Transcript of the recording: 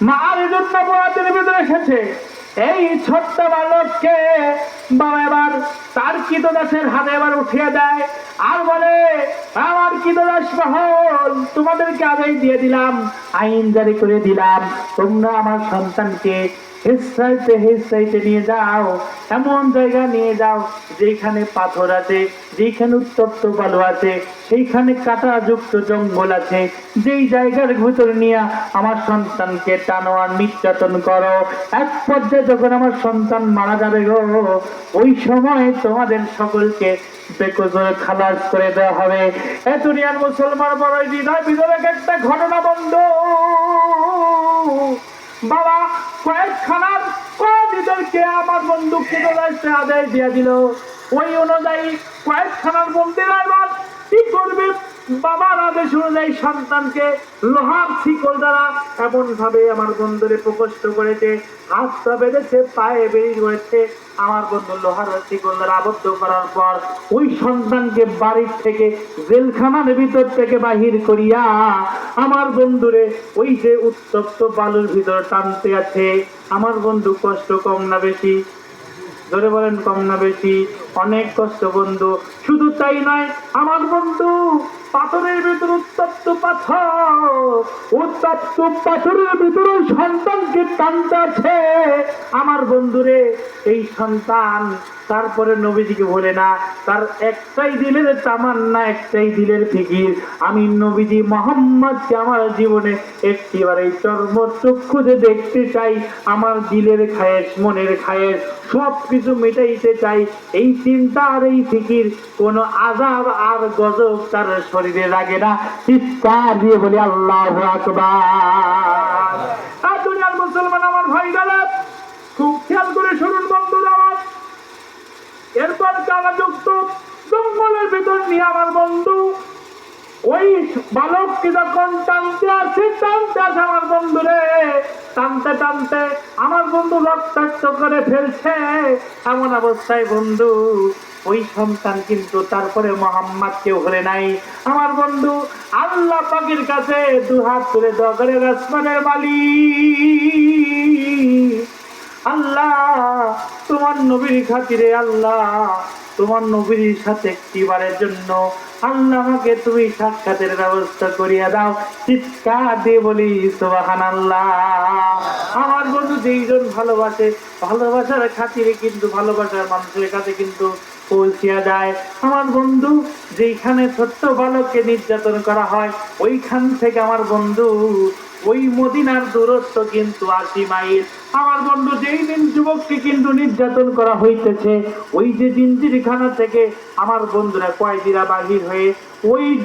মার জন্য বরাতের ভিতরে এসেছে। এই ছোট্ট বালককে বাবা এবার তার কৃতদাসের হাতে এবার উঠিয়ে দেয় আর বলে, আমার কীতদাস মহল, তোমাদেরকে আমি দিয়ে দিলাম, আইন জারি করে দিলাম। তোমরা আমার সন্তানকে হিসাইতে হিসাইতে নিয়ে যাও। এমন জায়গা নিয়ে যাও যেখানে পাথর আছে, যেখানে উত্তপ্ত বালু আছে, সেইখানে কাটা যুক্ত জঙ্গল আছে। যেই জায়গার ভিতরে নিয়ে আমার সন্তানকে টানো আর নির্যাতন করো, এক পর্যায়ে যখন আমার সন্তান মারা যাবে গো, ওই সময় তোমাদের সকলকে বেকজোরে খালাস করে দেওয়া হবে। এ দুনিয়ার মুসলমান বড় হৃদয় বিদরক একটা ঘটনা বন্ধ। বাবা কয়েকখানার কয়েদিদেরকে আমার বন্ধু কিরোলাইতে আদায় দিয়ে দিল? ওই অনুযায়ী কয়েকখানার বন্দিরা এবার কি করবে? বাবার আদেশ অনুযায়ী সন্তানকে লোহার শিকল দ্বারা এমন ভাবে আমার বন্ধুরে প্রকষ্ট করেছে, হাতটা বেঁধেছে, পায়ে বেরিয়ে রয়েছে। আমার বন্ধু লোহার শিকল দ্বারা আবদ্ধ করার পর ওই সন্তানকে বাড়ির থেকে জেলখানার ভিতর থেকে বাহির করিয়া আমার বন্ধুরে ওই যে উত্তপ্ত বালুর ভিতর টানতে আছে। আমার বন্ধু কষ্ট কম না বেশি। ধরে বলেন, কম না বেশি। অনেক কষ্ট বন্ধু, শুধু তাই নয়, আমার বন্ধু, পাথরের ভিতর উত্তপ্ত পাথর, উত্তপ্ত পাথরের ভিতরে সন্তানকে টানতে আছে। আমার বন্ধুরে, এই সন্তান তারপরে নবীজিকে বলে না, তার একটাই দিলের তামান্না, একটাই দিলের ফিকির। আমি নবীজি মোহাম্মদকে আমার জীবনে একটিবার এই চর্ম চক্ষুতে দেখতে চাই, আমার দিলের খায়েশ, মনের খায়েশ সব কিছু মেটাইতে চাই, এই চিন্তা আর এই ফিকির, কোনো আজাব আর গজব তার শরীরে লাগে না। চিৎকার দিয়ে বলি, আল্লাহ আর দুনিয়ার মুসলমান আমার ভাই গেলাম খুব খেয়াল করে শুনুন বন্ধুরা আমার। এরপর কালাযুক্ত জঙ্গলের ভিতর নিয়ে আমার বন্ধু ওই বালককে যখন টানতে আছে টানতে আছে আমার বন্ধু রে টানতে টানতে আমার বন্ধু রক্তাক্ত করে ফেলছে। এমন অবস্থায় বন্ধু, ওই সন্তান কিন্তু তারপরে মোহাম্মদ কেউ হলে নাই। আমার বন্ধু আল্লাহ পাখির কাছে দু হাত তুলে দোয়া করে আসমানের মালিক। আল্লাহ, তোমার নবীর খাতিরে আল্লাহ, তোমার নবীর সাথে একটিবারের জন্য আল্লাহ আমাকে তুমি সাক্ষাতের ব্যবস্থা করিয়া দাও। চিৎকার দিয়ে বলি সোবাহান আল্লাহ আমার বন্ধু যেইজন ভালোবাসে, ভালোবাসার খাতিরে কিন্তু, ভালোবাসার মানুষের কাছে কিন্তু পৌঁছিয়া যায়। আমার বন্ধু যেইখানে ছোট্ট বালককে নির্যাতন করা হয়, ওইখান থেকে আমার বন্ধু ওই মদিনার দূরত্ব কিন্তু আশি মাইল। আমার বন্ধু, যেই দিন যুবককে কিন্তু নির্যাতন করা হইতেছে, ওই যে জিঞ্জিরখানা থেকে আমার বন্ধুরা কয়েদিরা বাহির হয়ে ওই